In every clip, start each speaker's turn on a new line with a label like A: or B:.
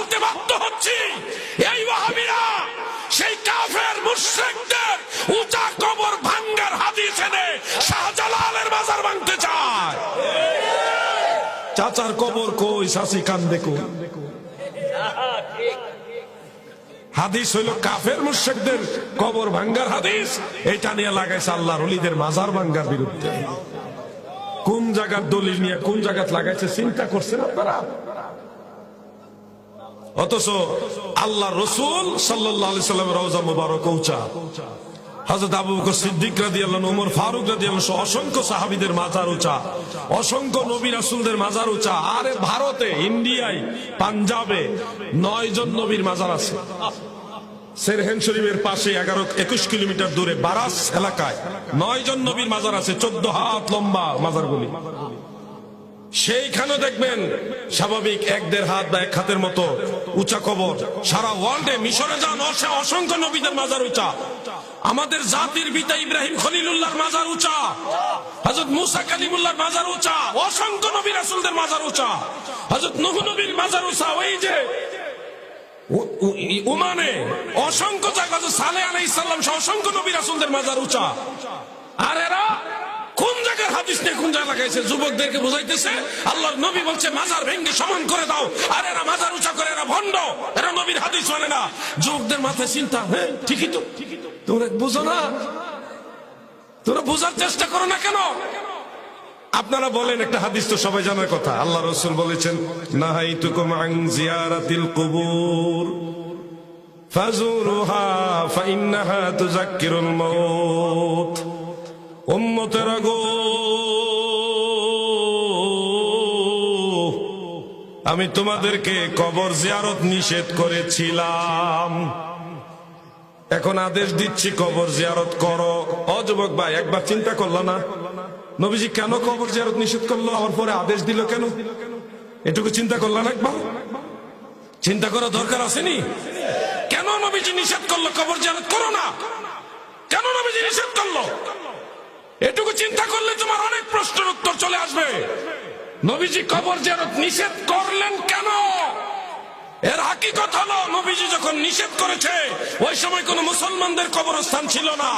A: বলতে বাধ্য হচ্ছি। এই ওয়াহাবিরা, সেই কাফের মুশরিকদের উঁচা কবর ভাঙ্গার হাদিস এনে শাহজালালের মাজার ভাঙতে চায়। চাচার কবর কই, শাসি কান্দে কই? হাদিস হইল কাফের মুশরিকদের কবর ভাঙ্গার হাদিস। এটা নিয়ে লাগাইছে আল্লাহর ওলিদের মাজার ভাঙ্গার বিরুদ্ধে। কোন জায়গার দলিল নিয়ে কোন জায়গাত লাগাইছে, চিন্তা করছেন আপনারা? অথচ আল্লাহ রসুল সাল্লামের রওজা মুবারক উচা। ওমর ফারুক অসংখ্য মাজার অসংখ্য নবী রাসূলদের মাজার আরে ভারতে, ইন্ডিয়ায়, পাঞ্জাবে নয় মাজার আছে। পাশে এগারো, একুশ কিলোমিটার দূরে বারাস এলাকায় নয় জন নবীর মাজার আছে। চোদ্দ হাত লম্বা মাজারগুলি। সেইখানে দেখবেন স্বাভাবিক এক দেড় হাত বা এক হাতের মতো উঁচা কবর। সারা ওয়ার্ল্ডে মিশরে যান, অসে- অসংখ্য নবীদের মাজার উঁচা। আমাদের জাতির পিতা ইব্রাহিম খলিলুল্লাহর মাজার উঁচা। হজরত মুসা কালিমুল্লাহর মাজার উঁচা। অসংখ্য নবী রাসূলদের মাজার উঁচা। হজরত নুহ নবীর মাজার উঁচা। ওই যে উমানে অসংখ্য জায়গা সালে আলাই ইসলাম অসংখ্য নবী রাসূলদের মাজার উঁচা। আর এরা যুবকদেরকে নবী বলছে, মাজার সমান করে দাও। আর এরা মাজার করে, এরা ভণ্ড। এরা নবীর হাদিস মানে না। যুবকদের মাথায় হ্যাঁ বোঝার চেষ্টা করো না কেন? আপনারা বলেন একটা হাদিস তো সবাই জানার কথা। আল্লাহ রসুল বলেছেন, নাহাইতুকুম উম্মতেরা গো। আমি তোমাদেরকে কবর জিয়ারত নিষেধ করেছিলাম। এখন আদেশ দিচ্ছি কবর জিয়ারত করো। অযুবক ভাই, একবার চিন্তা করল না? নবীজি কেন কবর জিয়ারত নিষেধ করল? আমার পরে আদেশ দিল কেন? এটুকু চিন্তা করল না একবার? চিন্তা করা দরকার আসেনি? কেন নবীজি নিষেধ করল? কবর জিয়ারত করো না? কেন নবীজি নিষেধ করল? চিন্তা করলে তোমার অনেক প্রশ্নের উত্তর চলে আসবে। নবীজি কবর যেন নিষেধ করলেন কেন? হাকিকত হলো নবীজি যখন নিষেধ করেছে, ওই সময় কোন মুসলমানদের কবরস্থান ছিল না।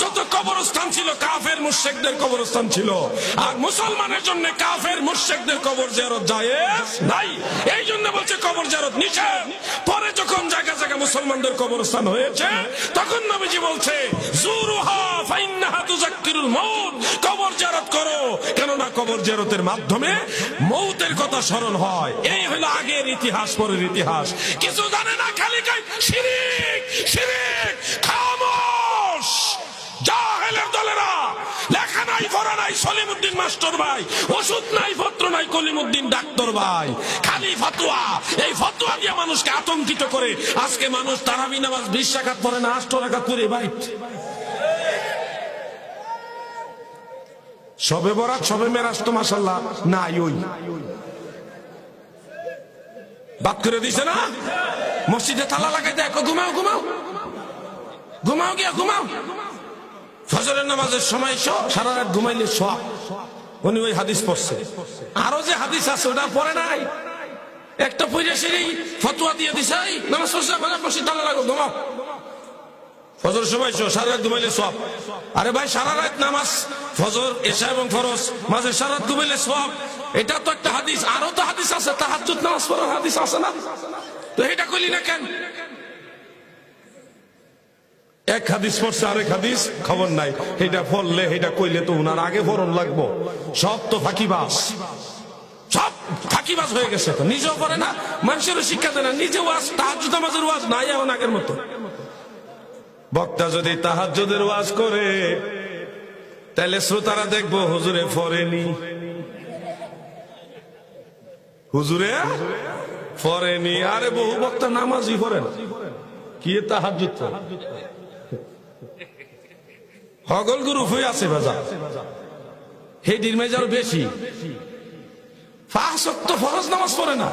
A: যত কবরস্থান ছিল, কাফের মুর্শেকদের কবরস্থান ছিল। আর মুসলমানের জন্য কাফের মুর্শেকদের কবর জিয়ারত যায় নাই। এই জন্য বলছে কবর জিয়ারত নিষেধ। পরে যখন জায়গা জায়গা মুসলমানদের কবরস্থান হয়েছে, তখন নবীজি বলছে কবর জিয়ারত করো। কেননা কবর জিয়ারতের মাধ্যমে মৌতের কথা স্মরণ হয়। এই হলো আগের ইতিহাস, পরের ইতিহাস। কিছু জানে না খালি কাই শিরিক শিরিক, খামোশ। জাহেলের দলেরা, লেখা নাই, পড়া নাই, সলিমুদ্দিন মাস্টার ভাই, ওষুধ নাই, পত্র নাই, কলিমুদ্দিন ডাক্তার ভাই। খালি ফতোয়া, এই ফতোয়া দিয়ে মানুষকে আতঙ্কিত করে। আজকে মানুষ তারাবি নামাজ বিশ রাখাত পরে না, আষ্ট রাখাত করে ভাই সবে বরাত, সবে মেরাজ তো মাসাল্লাহ নাই ওই। বাদ করে দিছে না? মসজিদে তালা লাগাই দেয় ঘুমাও ঘুমাও। ঘুমাও গিয়া, ঘুমাও। ফজরের নামাজের সময় শো সারা রাত ঘুমাইলে সব। উনি ওই হাদিস পড়ছে। আরও যে হাদিস আছে, ওটা পড়ে নাই। একটা পয়সা সেরেই ফতুয়া দিয়ে দিছে নামাজ পড়ছে মসজিদ তালা লাগো ঘুমাও। ফজর সময় সারা রাত ঘুমাইলে সব। আরে ভাই, সারা রাত নামাজ ফজর, এশা এবং ফরজ, মাঝে সারা রাত ঘুমাইলে সব। এটা তো একটা হাদিস, আরও তো হাদিস আছে, তাহাজ্জুদ নামাজ পড়ার হাদিস আছে না? তো এটা কইলি না কেন? এক হাদিস পড়ছে, আরেক হাদিস, খবর নাই। এটা পড়লে এটা কইলে তো উনার আগে ফরন লাগবো। সব তো ফাঁকিবাস সব ফাঁকিবাজ হয়ে গেছে তো, নিজেও করে না, মানুষের শিক্ষা দেয় না নিজে ওয়াজ তাহাজুদ নামাজের ওয়াজ নাই এখন আগের মতো। বক্তা যদি তাহাজ্জুদের ওয়াজ করে, তাহলে শ্রোতারা দেখব হুজুরে ফরেনি হুজুরে? ফরেনি। আরে বহু বক্তা নামাজই পড়েন কি তাহার যুদ্ধ হগল গুরু হয়ে আছে ভেজা হেডির মেজার বেশি। ফাঁস ফরজ নামাজ পড়ে না।